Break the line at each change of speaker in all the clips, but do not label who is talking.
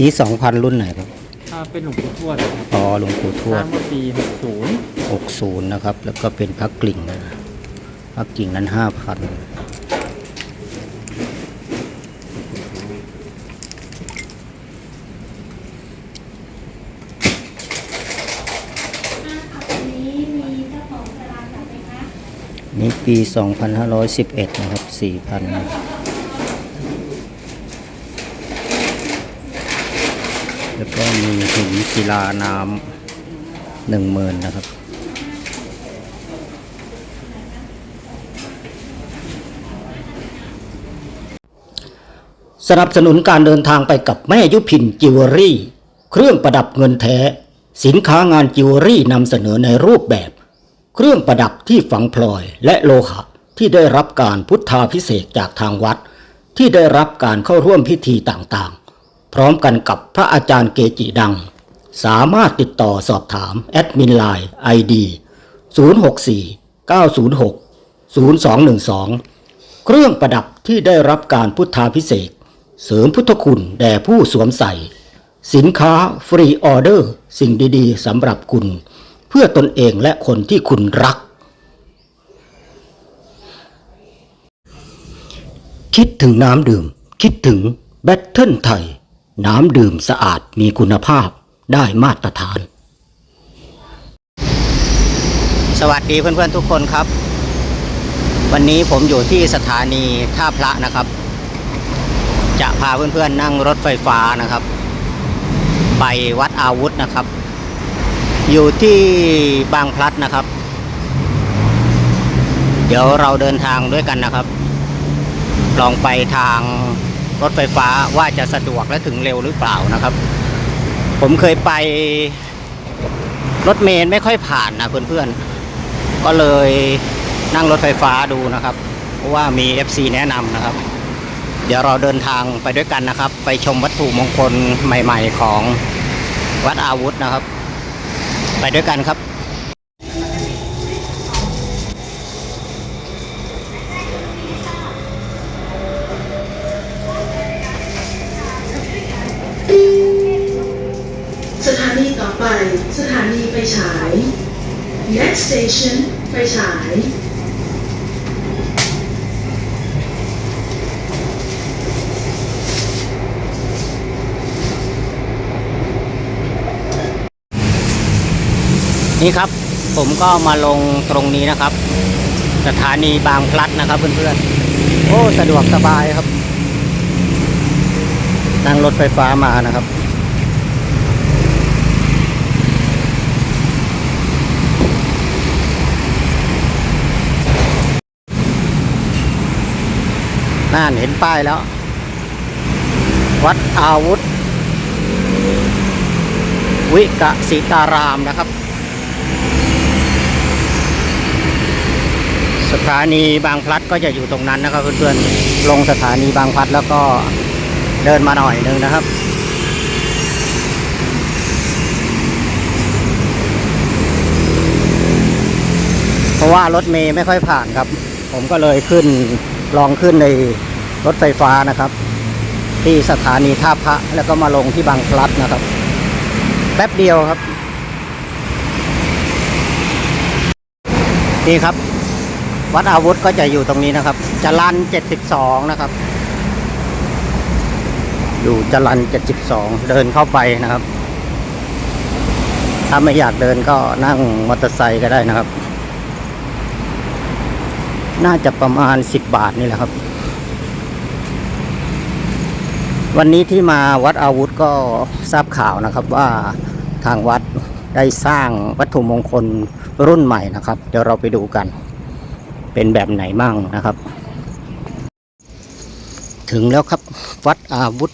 ยี่สองพันรุ่นไหนครับ
อ่าเป็นหลวงปู่ทวดค
อ๋อหลวงปู่ทวด
ปีหกศูนย์
หกศูนย์นะครับ แล้วก็เป็นพักกลิ่งนะพักกลิ่งนั้นห้าพัน
นี้มีเองสลากไหมคะ
นี่ปี 2511 นะครับ 4,000 แล้วก็มีหินศิลาน้ำหนึ่งหมื่นนะครับ สนับสนุนการเดินทางไปกับแม่ยุพินจิวเวลรี่ เครื่องประดับเงินแท้ สินค้างานจิวเวลรี่นำเสนอในรูปแบบ เครื่องประดับที่ฝังพลอยและโลหะที่ได้รับการพุทธาพิเศษจากทางวัด ที่ได้รับการเข้าร่วมพิธีต่างๆ พร้อมกันกับพระอาจารย์เกจิดัง สามารถติดต่อสอบถาม แอดมินไลน์ ID 064 906 0212 เครื่องประดับที่ได้รับการพุทธาพิเศษ เสริมพุทธคุณแด่ผู้สวมใส่ สินค้าฟรีออเดอร์ สิ่งดีๆสำหรับคุณ เพื่อตนเองและคนที่คุณรัก คิดถึงน้ำดื่ม คิดถึงแบตเทิลไทย น้ำดื่มสะอาดมีคุณภาพได้มาตรฐาน สวัสดีเพื่อนๆทุกคนครับ วันนี้ผมอยู่ที่สถานีท่าพระนะครับ จะพาเพื่อนๆนั่งรถไฟฟ้านะครับ ไปวัดอาวุธนะครับ อยู่ที่บางพลัดนะครับ เดี๋ยวเราเดินทางด้วยกันนะครับ ลองไปทาง รถไฟฟ้าว่าจะสะดวกและถึงเร็วหรือเปล่านะครับ ผมเคยไป รถเมล์ไม่ค่อยผ่านนะเพื่อนๆ ก็เลยนั่งรถไฟฟ้าดูนะครับ เพราะว่ามี FC แนะนำนะครับ เดี๋ยวเราเดินทางไปด้วยกันนะครับ ไปชมวัตถุมงคลใหม่ ๆ ของวัดอาวุธนะครับ ไปด้วยกันครับ
ฉาย next station ไฟฉาย
นี่ครับผมก็มาลงตรงนี้นะครับ สถานีบางพลัดนะครับเพื่อนๆโอ้ สะดวกสบายครับนั่งรถไฟฟ้ามานะครับ น่านเห็นป้ายแล้ว วัดอาวุธ วิกสิตารามนะครับ สถานีบางพลัดก็จะอยู่ตรงนั้นนะครับเพื่อนๆลงสถานีบางพลัดแล้วก็เดินมาหน่อยนึงนะครับเพราะว่ารถเมย์ไม่ค่อยผ่านครับ ผมก็เลยขึ้นลองขึ้นใน รถไฟฟ้านะครับ ที่สถานีท่าพระแล้วก็มาลงที่บางพลัดนะครับ แป๊บเดียวครับ นี่ครับ วัดอาวุธก็จะอยู่ตรงนี้นะครับจรัน72นะครับ อยู่จรัน72เดินเข้าไปนะครับ ถ้าไม่อยากเดินก็นั่งมอเตอร์ไซค์ก็ได้นะครับ น่าจะประมาณ10บาทนี่แหละครับ วันนี้ที่มาวัดอาวุธก็ทราบข่าวนะครับว่าทางวัดได้สร้างวัตถุมงคลรุ่นใหม่นะครับ เดี๋ยวเราไปดูกัน เป็นแบบไหนมั่งนะครับ ถึงแล้วครับวัดอาวุธ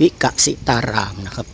วิกสิตารามนะครับ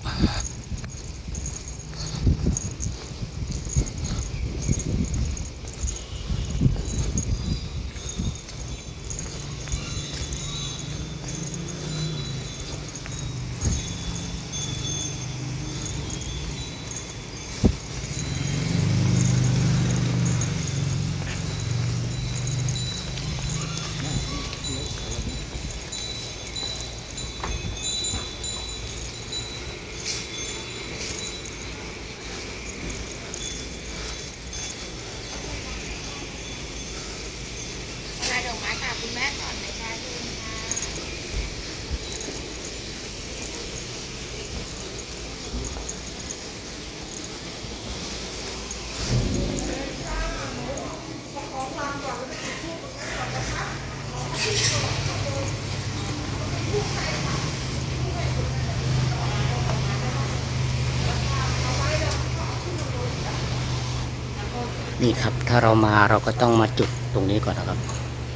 นี่ครับ ถ้าเรามาเราก็ต้องมาจุดตรงนี้ก่อนนะครับ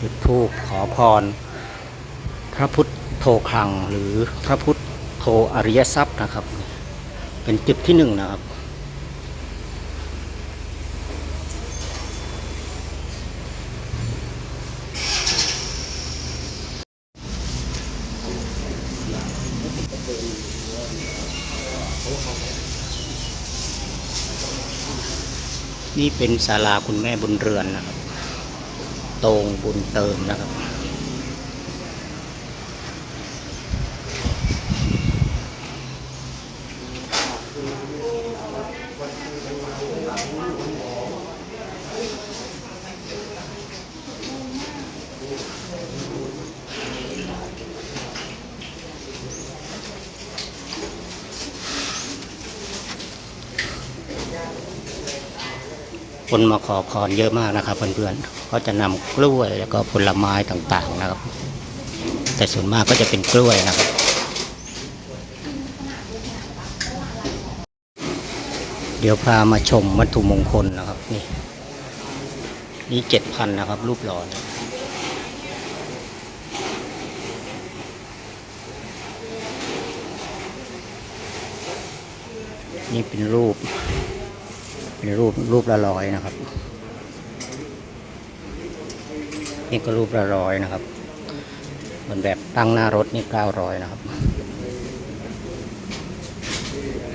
จุดธูปขอพร พระพุทธโทคลังหรือพระพุทธโทอริยทรัพย์นะครับ เป็นจุดที่หนึ่งนะครับ นี่เป็นศาลาคุณแม่บุญเรือนนะครับ ตรงบุญเติมนะครับ คนมาขอพรเยอะมากนะครับ เพื่อนๆ ก็จะนำกล้วยแล้วก็ผลไม้ต่างๆนะครับ แต่ส่วนมากก็จะเป็นกล้วยนะครับเดี๋ยวพามาชมวัตถุมงคลนะครับ นี่ นี่เจ็ดพันนะครับ รูปหล่อนะนี่เป็นรูป นรูปรูปละร้อยนะครับนี่ก็รูปละร้อยนะครับเหมือนแบบตั้งหน้ารถนี่เก้าร้อยนะครับ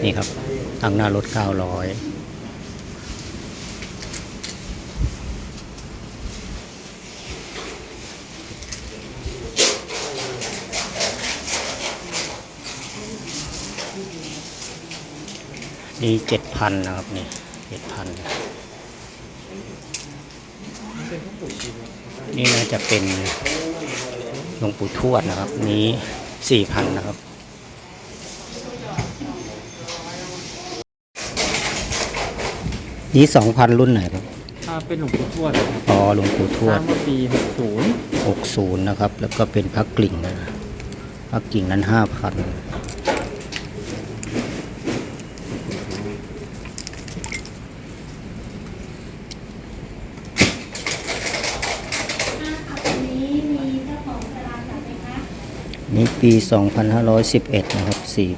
นี่ครับ ตั้งหน้ารถเก้าร้อยนี่เจ็ดพันนะครับนี่ จ็ดพันนี่น่าจะเป็นหลวงปู่ทวดนะครับ นี้สี่พันนะครับนี่สองพันรุ่นไหนครับ
ถ้าเป็นหลวงปู่ทวดนะครับ
อ๋อหลวงปู่ท
ส
ว
ร้า
ด
งเมื่อปี60
หกศูนย์นะครับ แล้วก็เป็นพักกลิ่งนะพักกลิ่งนั้นห้าพันนี่ ปี 2511 นะครับ 4,000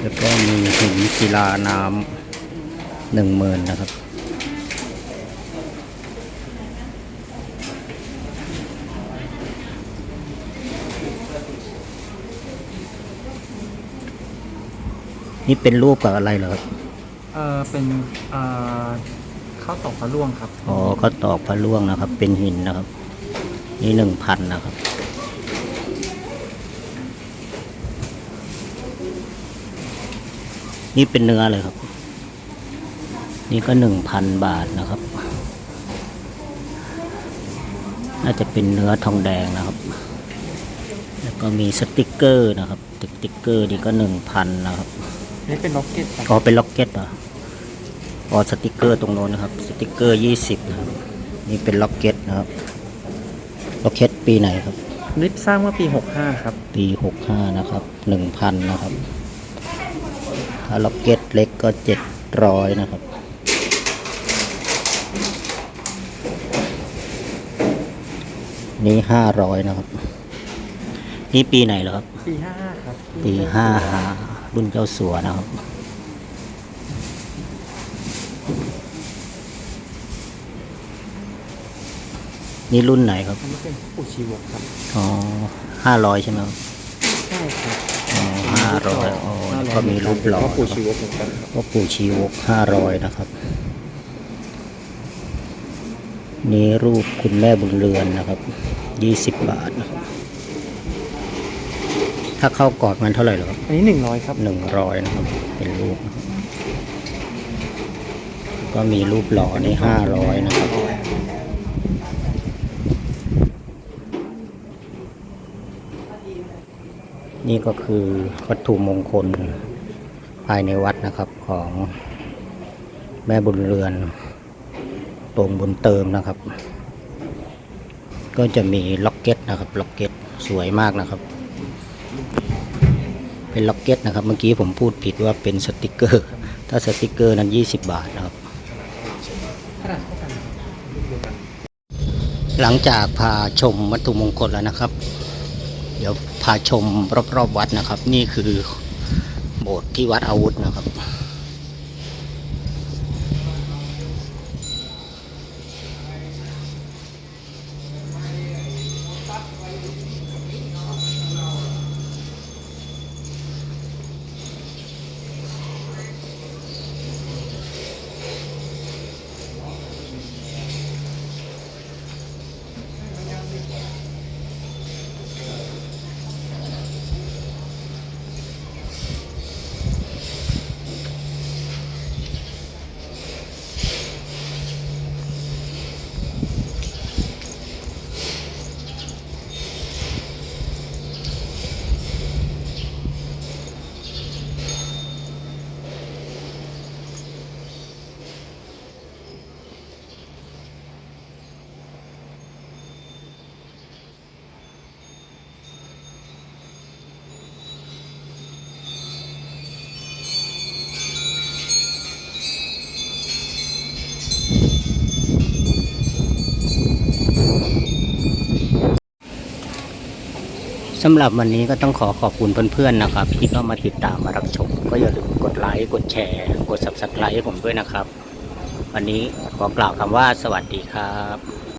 แล้วก็มีหินศิลาน้ำหนึ่งหมื่นนะครับนี่เป็นรูปกับอะไรเหรอครับ
เออเป็น เอ่อ ข้าวตอกพระล่วงครับ
อ๋อก็ตอกพระล่วงนะครับ เป็นหินนะครับ นี่หนึ่งพันนะครับนี่เป็นเนื้อเลยครับ นี่ก็หนึ่งพันบาทนะครับ น่าจะเป็นเนื้อทองแดงนะครับ แล้วก็มีสติกเกอร์นะครับสติกเกอร์นี่ก็หนึ่งพันนะครับ
นี่เป็นล็อกเก็ตครับ
อ๋อเป็นล็อกเก็ตเหรอ อ๋อสติกเกอร์ตรงโน้นนะครับ สติกเกอร์ยี่สิบนะครับนี่เป็นล็อกเก็ตนะครับ ล็อกเก็ตปีไหนครับ
นี่สร้างเมื่อปี 65 ครับ
ปีหกห้านะครับหนึ่งพันนะครับ ถ้าล็อกเก็ตเล็กก็เจ็ดร้อยนะครับ นี่ห้าร้อยนะครับ นี่ปีไหนเหรอครับ
ปี 55 ครับ
ปีห้าหารุ่นเจ้าสัวนะครับ นี่รุ่นไหนครับ
อันนี้เป็นปู่ชีวกครับ
อ๋อห้าร้อยใช่ไหมครับ
ใช่ครับ
อ๋อห้าร้อยอ๋อแล้วก็มีรูปหล่อ
ก็ปู่ชีวกเหมือนกันครับ
ก็ปู่ชีวกห้าร้อยนะครับ นี่รูปคุณแม่บุญเรือนนะครับยี่สิบบาทนะครับ ถ้าเข้ากอดมันเท่าไหร่เหรอครับ
อันนี้100ครับ
หนึ่งร้อยนะครับ เป็นรูปนะครับก็มีรูปหล่อในห้าร้อยนะครับ นี่ก็คือวัตถุมงคลภายในวัดนะครับของแม่บุญเรือนตรงบุญเติมนะครับ ก็จะมีล็อกเก็ตนะครับล็อกเก็ตสวยมากนะครับ เป็นล็อกเก็ตนะครับ เมื่อกี้ผมพูดผิดว่าเป็นสติกเกอร์ ถ้าสติกเกอร์นั้น 20 บาทนะครับ หลังจากพาชมวัตถุมงคลแล้วนะครับ เดี๋ยว พาชมรอบๆวัดนะครับ นี่คือโบสถ์ที่วัดอาวุธนะครับ สำหรับวันนี้ก็ต้องขอขอบคุณเพื่อนๆนะครับ ที่เข้ามาติดตามมารับชม ก็อย่าลืมกดไลค์กดแชร์ กด subscribe ให้ผมด้วยนะครับ วันนี้ขอกล่าวคำว่าสวัสดีครับ